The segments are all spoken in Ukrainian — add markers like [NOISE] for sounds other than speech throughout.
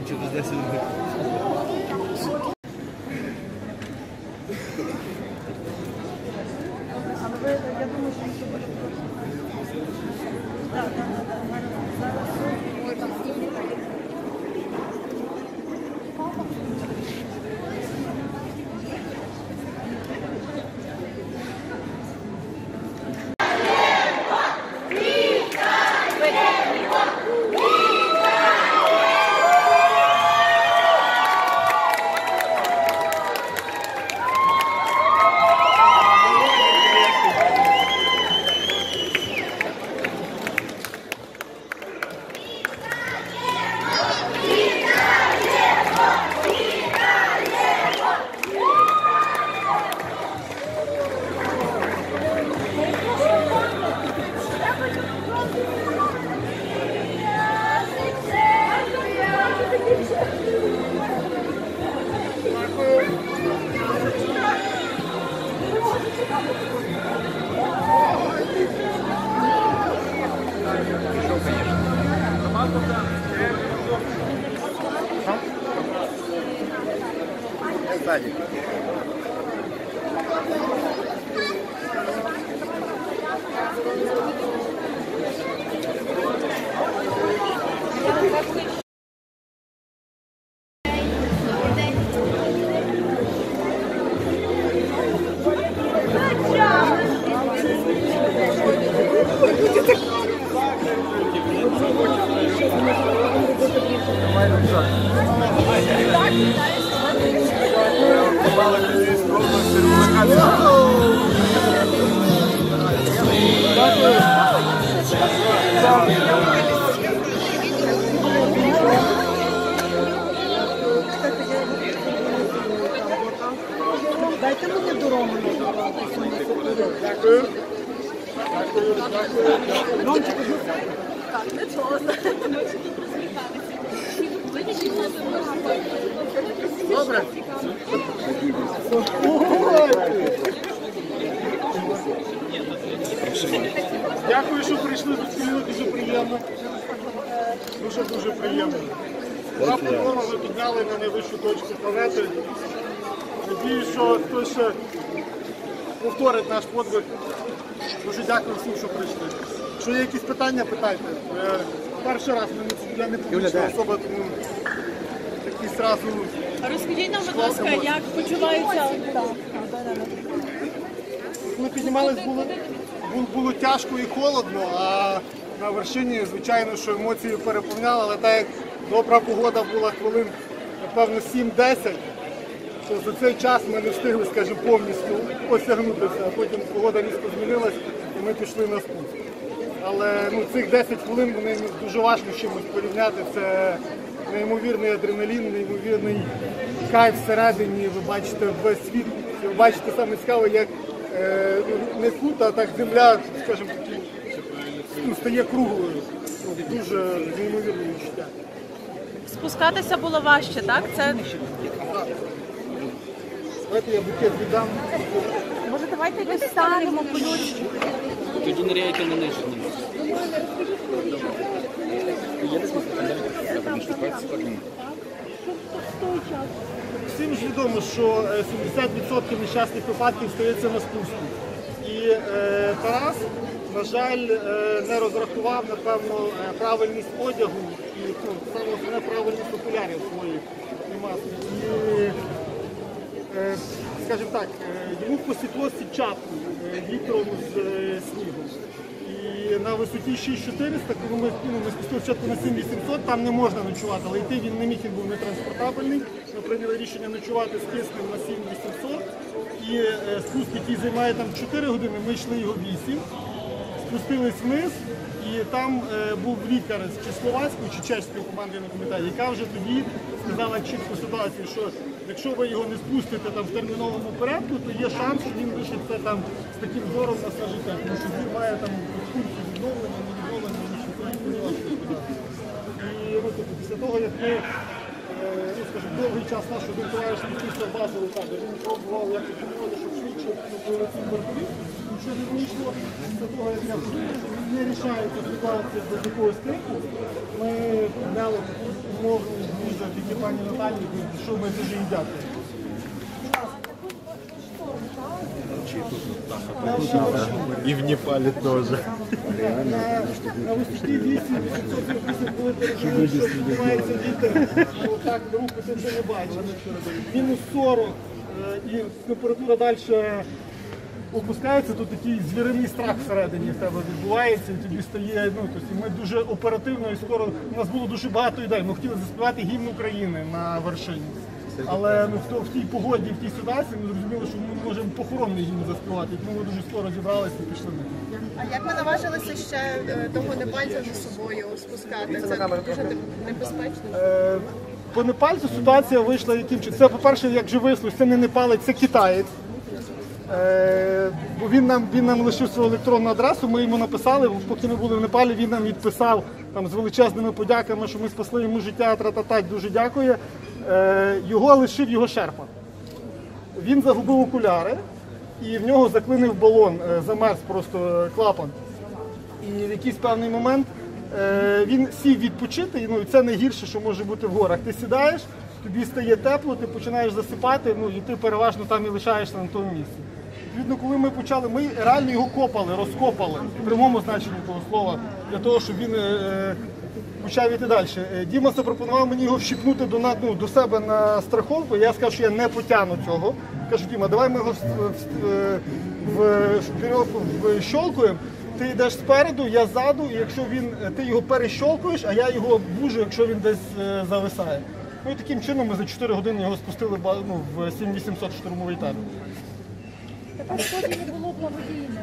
Antigos desse lugar. Дайте дуже приємно. Дуже дуже приємно. Прапор ворога ви підняли на найвищу точку планети. Надію, що хтось ще повторить наш подвиг. Дуже дякую всім, що прийшли. Якщо є якісь питання, питайте. Е, Перший раз я не публічна особа, тому такі зразу. Розкажіть нам, будь ласка, як почуваються Ми піднімались, було, було, тяжко і холодно, а на вершині, звичайно, що емоції переповняли, але так як добра погода була хвилин, напевно, 7-10, то за цей час ми не встигли, скажімо, повністю осягнутися, а потім погода різко змінилась і ми пішли на спуск. Але ну, цих 10 хвилин вони дуже важко чимось порівняти. Це неймовірний адреналін, неймовірний кайф всередині. Ви бачите весь світ. Ви бачите саме цікаве, як не тут, а так земля, скажімо, такі, ну, стає круглою. Дуже неймовірне відчуття. спускатися було важче, так? Це Давайте я букет віддам. Може, давайте якось станемо ключ. Тоді ныряйте на нижній. Всім ж відомо, що е, 70% нещасних випадків стається на спуску. І е, Тарас, на жаль, е, не розрахував, напевно, е, правильність одягу і ну, саме правильність окулярів своїх і маски. І, е, скажімо так, е, йому посікло сітчатку е, вітром з е, снігом. На висоті 6400, коли ми, ну, спочатку на 7800, там не можна ночувати, але йти він не міг, він був нетранспортабельний. Ми прийняли рішення ночувати з киснем на 7800. І е, спуск, який займає там 4 години, ми йшли його 8 спустились вниз, і там е, був лікар з чи словацької, чи чеської команди, я не яка вже тоді сказала чітку ситуацію, що якщо ви його не спустите там в терміновому порядку, то є шанс, що він лишиться там з таким зором на все життя, тому що він має там відновлення, відновлення, сказати. І ну, тобто, після того, як ми, е, ну, скажімо, довгий час нашого доктораєш після базовий табір, він пробував як допомогти, щоб швидше ці борти. Нічого не вийшло. Після того, як я він не рішається ситуація без якогось крику, ми дали умову між тільки пані Наталії, що ми дуже їй дякуємо. И в Непале тоже. на, на висоті 8 коли переживаєш, що вітер, ну, руку ти не бачиш. Мінус 40 е, і температура далі опускається, то такий звіриний страх всередині в тебе відбувається, і тобі стає, ну, тобто, ми дуже оперативно і скоро, у нас було дуже багато ідей, ми хотіли заспівати гімн України на вершині. Але ну, в, то- в тій погоді, в тій ситуації ми зрозуміли, що ми можемо похоронний гімн заспівати, тому ми дуже скоро зібралися і пішли на. А як ви наважилися ще е, того непальця за собою спускати? Це дуже небезпечно. Е, По непальцю ситуація вийшла яким чином. Це, по-перше, як же висловив, це не непалець, це китаєць. Е, Бо він нам, він нам лишив свою електронну адресу, ми йому написали, поки ми були в Непалі, він нам відписав там, з величезними подяками, що ми спасли йому життя, тра-та-та, дуже дякує. Е, Його лишив його шерпа. Він загубив окуляри і в нього заклинив балон, е, замерз просто клапан. І в якийсь певний момент е, він сів відпочити, ну, і це найгірше, що може бути в горах. Ти сідаєш, тобі стає тепло, ти починаєш засипати, ну і ти переважно там і лишаєшся на тому місці. Відповідно, коли ми почали, ми реально його копали, розкопали в прямому значенні того слова, для того, щоб він почав іти далі. Е, Діма запропонував мені його вщипнути до, ну, до себе на страховку. Я сказав, що я не потягну цього. Кажу, Діма, давай ми його в, в, вщолкуємо. Ти йдеш спереду, я ззаду, і якщо він, ти його перещолкуєш, а я його бужу, якщо він десь е, зависає. Ну і таким чином ми за 4 години його спустили ну, в 7800 штурмовий табір. Тепер сходження було благодійним.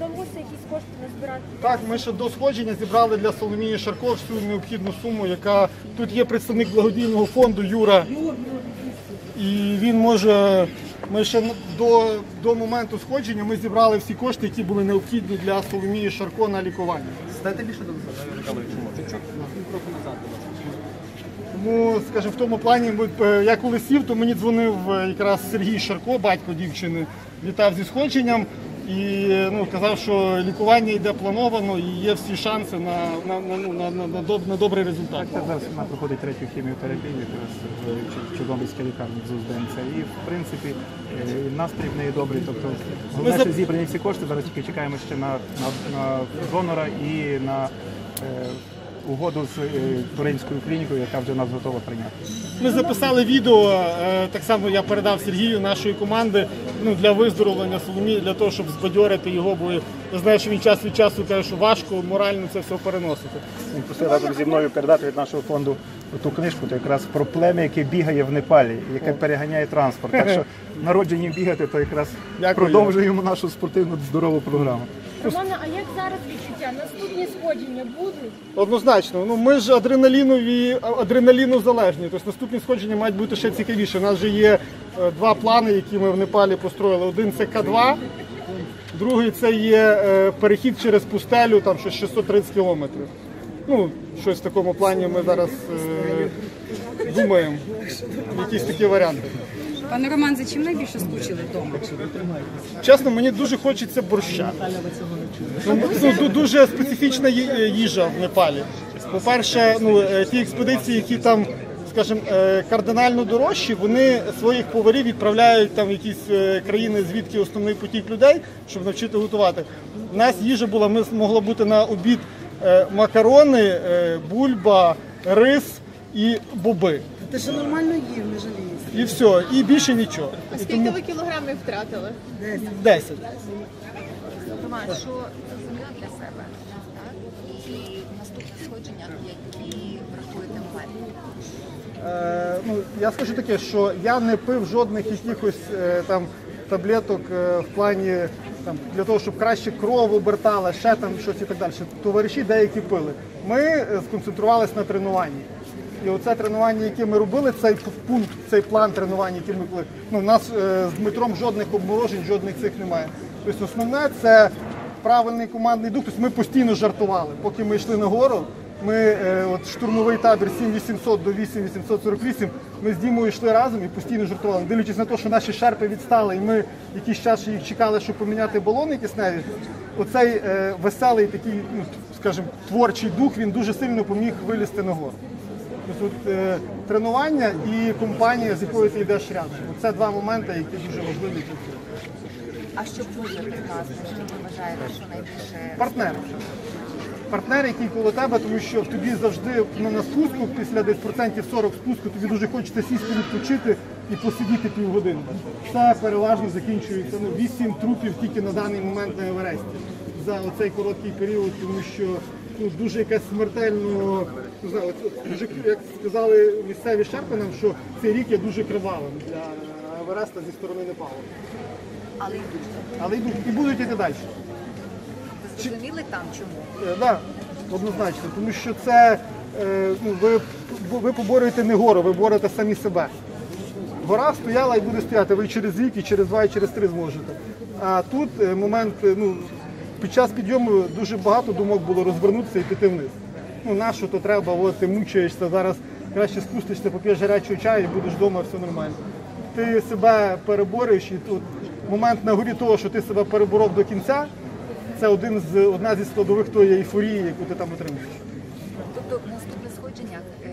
Вдалося якісь кошти назбирати? Так, ми ще до сходження зібрали для Соломії Шарко всю необхідну суму, яка тут є представник благодійного фонду Юра. І він може. Ми ще до, до моменту сходження ми зібрали всі кошти, які були необхідні для Соломії Шарко на лікування. Дайте більше до. Тому, скажімо, в тому плані, ми, е, я коли сів, то мені дзвонив е, якраз Сергій Шарко, батько дівчини, вітав зі сходженням і ну, казав, що лікування йде плановано і є всі шанси на, на, на, ну, на, на, на, доб- на добрий результат. Так, зараз вона проходить третю хіміотерапію якраз в Чор- Чорнобильській лікарні Зузденця. І в принципі е, настрій в неї добрий. Тобто головне, що зібрані всі кошти. Зараз тільки чекаємо ще на, на, на донора і на е, угоду з е, туринською клінікою, яка вже нас готова прийняти. Ми записали відео, е, так само я передав Сергію нашої команди ну, для виздоровлення Соломії, для того, щоб збадьорити його, бо я знаю, що він час від часу каже, що важко морально це все переносити. Він просив разом зі мною передати від нашого фонду ту книжку, то якраз про плем'я, яке бігає в Непалі, яке переганяє транспорт. Так що [LAUGHS] народжені бігати, то якраз Дякую. продовжуємо нашу спортивну здорову програму. Романа, а як зараз відчуття? Наступні сходження будуть? Однозначно, ну ми ж адреналінові адреналіну залежні. Тобто наступні сходження мають бути ще цікавіше. У нас вже є е, два плани, які ми в Непалі построїли. Один це К2, другий це є е, перехід через пустелю, там щось 630 кілометрів. Ну, щось в такому плані ми зараз е, думаємо. Якісь такі варіанти. Пане Роман, за чим найбільше скучили вдома? Чесно, мені дуже хочеться борща. Ну, ну, дуже специфічна їжа в Непалі. По-перше, ну, е, ті експедиції, які там, скажімо, е, кардинально дорожчі, вони своїх поварів відправляють там в якісь е, країни, звідки основний потік людей, щоб навчити готувати. У нас їжа була, ми могла бути на обід е, макарони, е, бульба, рис і боби. Ти ще нормально їв, не жалієш. І все, і більше нічого. А скільки ви кілограмів втратили? 10. Роман, що зрозуміла для себе, так? І наступне сходження, які врахуєте момент. Е, ну, я скажу таке, що я не пив жодних якихось е, там таблеток е, в плані там, для того, щоб краще кров обертала, ще там щось і так далі. Товариші деякі пили. Ми е, сконцентрувалися на тренуванні. І оце тренування, яке ми робили, цей пункт, цей план тренування, який ми. Ну, у нас е, з Дмитром жодних обморожень, жодних цих немає. Тобто основне це правильний командний дух. Тобто ми постійно жартували. Поки ми йшли на гору, Ми е, от штурмовий табір 7800 до 8848, Ми з Дімою йшли разом і постійно жартували. Дивлячись на те, що наші шерпи відстали, і ми якийсь час їх чекали, щоб поміняти балони кисневі. Оцей е, веселий такий, ну скажімо, творчий дух він дуже сильно поміг вилізти на Тобто е, тренування і компанія, з якою ти йдеш рядом. Це два моменти, які дуже важливі. для цього. А що поза прекрасно, що ви вважаєте, що найбільше Партнер. Партнер, який коло тебе, тому що тобі завжди ну, на спуску, після десь процентів 40 спуску, тобі дуже хочеться сісти відпочити і посидіти півгодини. Це переважно закінчується ну, 8 трупів тільки на даний момент на Евересті за оцей короткий період, тому що ну, дуже якась смертельно, не знаю, дуже, як сказали місцеві шерпи нам, що цей рік є дуже кривавим для Евереста зі сторони Непалу. але йдуть. Але йдуть і будуть йти далі. Ви зрозуміли там чому? Так, Е, да, однозначно, тому що це е, ну, ви, ви поборюєте не гору, ви борете самі себе. Гора стояла і буде стояти. Ви через рік, і через два, і через три зможете. А тут е, момент, ну, під час підйому дуже багато думок було розвернутися і піти вниз. Ну, на що то треба, от ти мучаєшся, зараз краще спустишся, поп'єш гарячого чаю і будеш вдома, все нормально. Ти себе переборюєш, і тут момент на горі того, що ти себе переборов до кінця, це один з, одна зі складових тої ейфорії, яку ти там отримуєш. Тобто в наступних сходженнях е,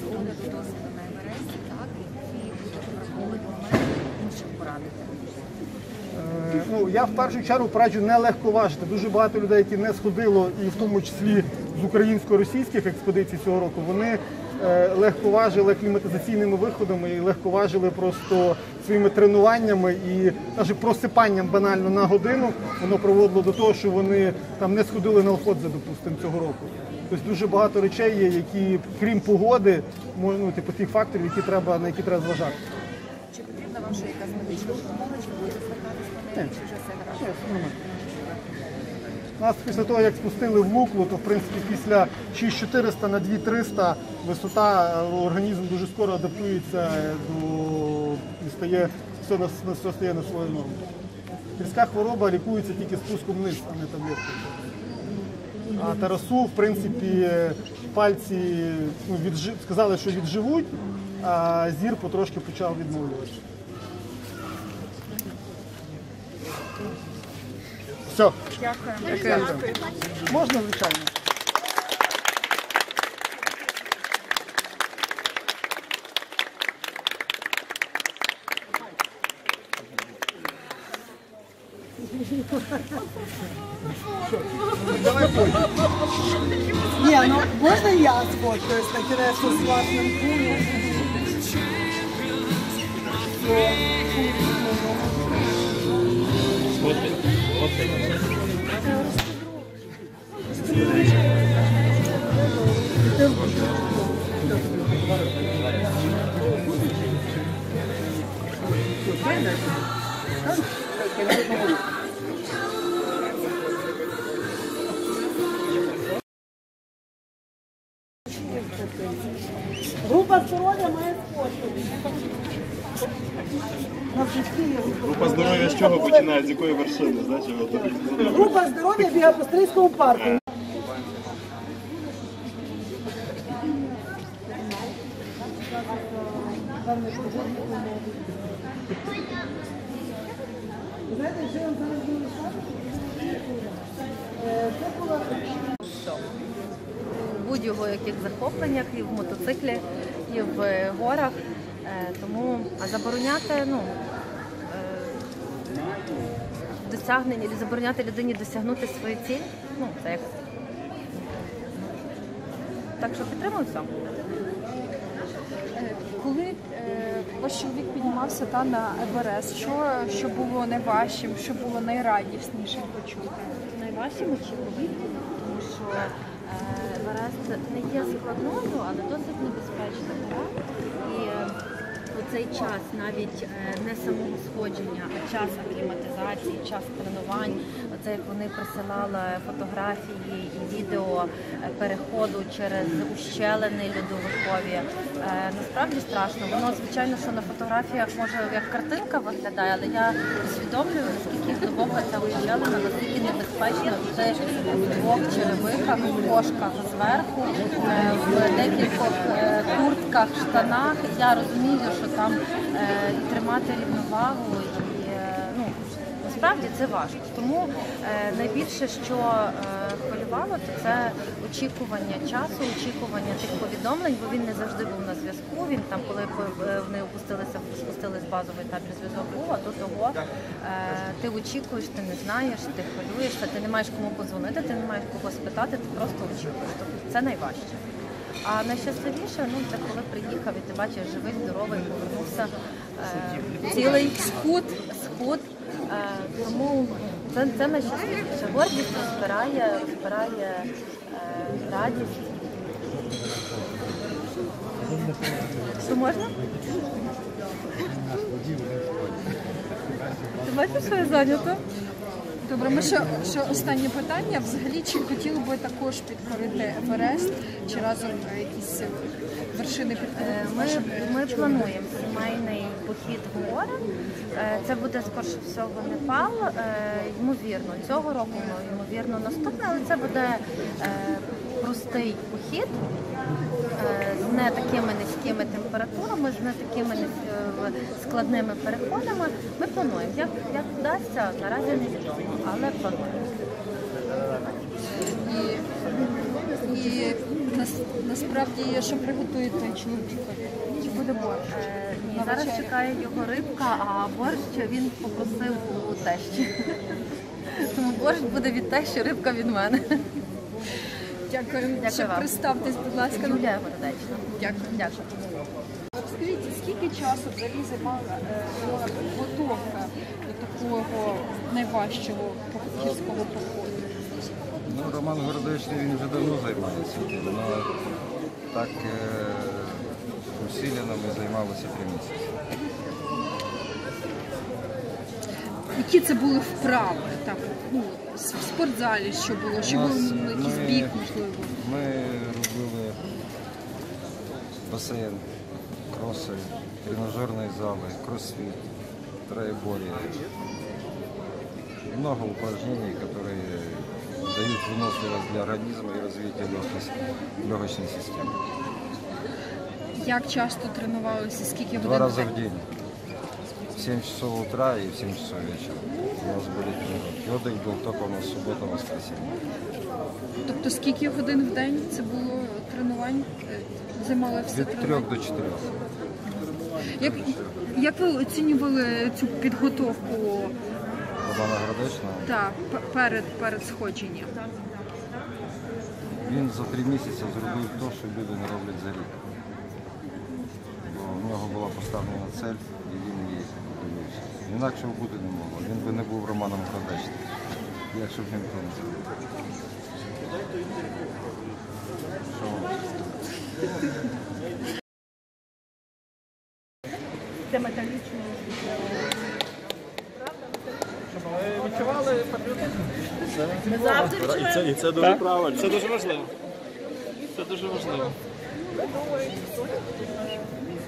з огляду досвіду на Евересті, так, і будуть враховувати моменти інших порадити. Е, Ну, я в першу чергу пораджу не легковажити. Дуже багато людей, які не сходило, і в тому числі з українсько-російських експедицій цього року, вони е, легковажили кліматизаційними виходами і легковажили просто своїми тренуваннями і навіть просипанням банально на годину. Воно приводило до того, що вони там не сходили на Охотзе, допустимо, цього року. Тобто дуже багато речей є, які, крім погоди, ну, типу тих факторів, які треба, на які треба зважати. Чи потрібна вам ще якась медична допомога, гаразд? Нас після того, як спустили в Луклу, то в принципі після 6400 на 2300 висота е, організм дуже скоро адаптується до і стає все на все стає на свою норму. Гірська хвороба лікується тільки спуском вниз, а не таблеткою. А Тарасу, в принципі, пальці ну, віджи- сказали, що відживуть, а зір потрошки почав відновлюватися. Все. Дякую. Можна, звичайно. Давай. Ні, ну можна я сфоткаюсь на кінець з власним кулем? Починає, з якої вершини? Знаєш, от, Група здоров'я бігає по парку. Знаєте, що я вам зараз буду сказати? Е, Це була будь-його яких захопленнях, і в мотоциклі, і в е, горах. Е, Тому а забороняти, ну досягнення, чи забороняти людині досягнути свою ціль, ну це як. Так що підтримую все. Коли е, ваш чоловік піднімався та на Еверест, що, що було найважчим, що було найрадіснішим почути? Найважчим очікувати, тому що е, Еверест не є складною, але досить небезпечна гора. І е, от цей час навіть е, не самого сходження, а час акліматизації, час тренувань. Оце як вони присилали фотографії і відео е, переходу через ущелини льодовикові. Е, Насправді страшно. Воно звичайно, що на фотографіях може як картинка виглядає, але я усвідомлюю, наскільки глибока ця ущелина, наскільки небезпечно йти в двох черевиках, в кошках зверху, е, в декількох куртках, штанах. Я розумію, що там тримати рівновагу. Насправді це важко. Тому е, найбільше, що е, хвилювало, то це очікування часу, очікування тих повідомлень, бо він не завжди був на зв'язку. Він там, коли е, вони опустилися, спустились базовий табір зв'язок був, а до того ти очікуєш, ти не знаєш, ти хвилюєшся, ти не маєш кому позвонити, ти не маєш кого спитати, ти просто очікуєш. Тобто це найважче. А найщасливіше, ну це коли приїхав і ти бачиш живий, здоровий, повернувся е, цілий схуд, схуд. Е, тому це, це найщасливіше. Гордість розбирає, розбирає е, радість. Що можна? Ти бачиш, що я зайнята? Добре, ми ще, ще останнє питання. Взагалі, чи хотіли би також підкорити Еверест, чи разом якісь вершини Е. Ми, ми плануємо сімейний похід в гори. Е, Це буде скорше всього Непал. Е, Ймовірно, цього року, ну, ймовірно, наступне, але це буде простий похід з не такими низькими температурами, з не такими складними переходами. Ми плануємо. Як, як вдасться, наразі невідомо, але плануємо. І, і нас, насправді, що приготуєте чоловікові? Чи буде борщ? Е, Ні, На зараз вечерю? чекає його рибка, а борщ він попросив у тещі. [LAUGHS] Тому борщ буде від тещі, рибка від мене. Дякую. Дякую Ще вам. представтесь, будь ласка. Юлія Городечна. Дякую. Дякую. Скажіть, скільки часу взагалі займала е, була підготовка до такого найважчого гірського походу? Ну, Роман Городечний він вже давно займається, але так е, усилено ми займалися три місяці. Які це були вправи? Так, ну, в спортзалі що було? Чи був ну, якийсь біг, можливо? Ми робили басейн, кроси, тренажерні зали, кросфит, троеборье. Много упражнений, которые дают выносливость для организма и развитие легкой- легочной системы. Як часто тренувалися? Скільки Два годин? раза в день. В 7 часов утра и в 7 часов вечера. У нас были тренировки. Отдых был только у нас суббота, воскресенье. Тобто скільки годин в день це було тренувань? Е, Займали все Від 3 тренування? до 4. Як, як ви оцінювали цю підготовку Романа Городечного. та, п- перед, перед сходженням? Він за три місяці зробив те, що люди не роблять за рік. Бо в нього була поставлена цель, і він її добився. Інакше бути не могло. Він би не був Романом Городечним, якщо б він то не зробив. Що Ми завжди І це, і це дуже правильно. Це дуже важливо. Це дуже важливо.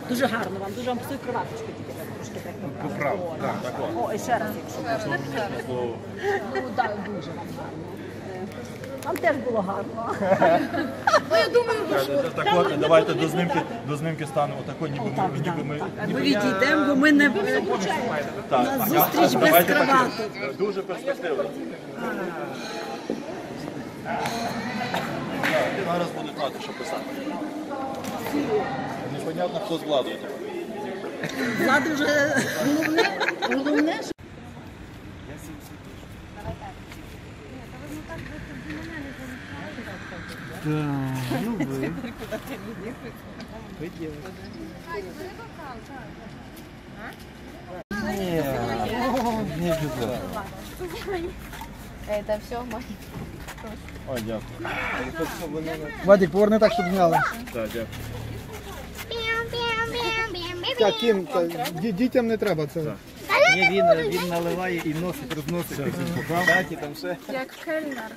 Дуже гарно вам, дуже вам псує кроваточку тільки так трошки так. Поправ, так, так. О, і ще раз, якщо можна. Ну, так, дуже вам гарно. Вам теж було гарно. [LAUGHS] Ну, я думаю, ви що. Так от, давайте до знимки, до знимки станемо тако, ніби ми, ніби ми... Ми відійдемо, бо ми не Так, на а- зустріч без давайте кроваток. Дуже перспективно. Зараз буде знати, що писати. Непонятно, хто з владою. Влада вже головне, головне, що Це все О, дякую. Вадик, поверни так, щоб зняли. Так, дякую. Так, ким? Та, ді- Дітям не треба це. Ні, він, він наливає і носить, розносить. Хаті, там все. Як кельнер.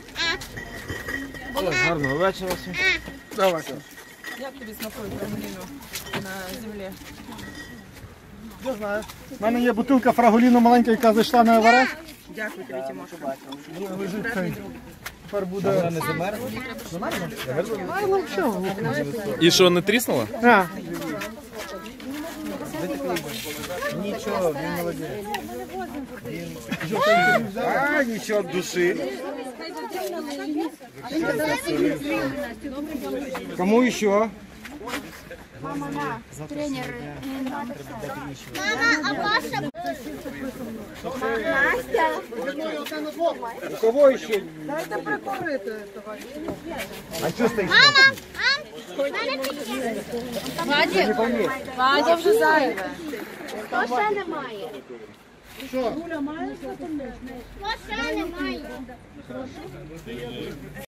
Гарного вечора всім. Давай. Як тобі смакує Фраголіно на землі? Я знаю. У мене є бутилка фраголіну маленька, яка зайшла на Еверест. Дякую тобі, Тимоша. Лежить цей. Тепер буде. Не замерзла? І що, не тріснула? А, Нічого, він молодець. А, нічого від душі. Кому ще? Тренер. У кого ще? Дайте прикурити, А що стоїш? Вадик, Вадя вже зайве. Хто ще немає? Що? Хто Лоша немає?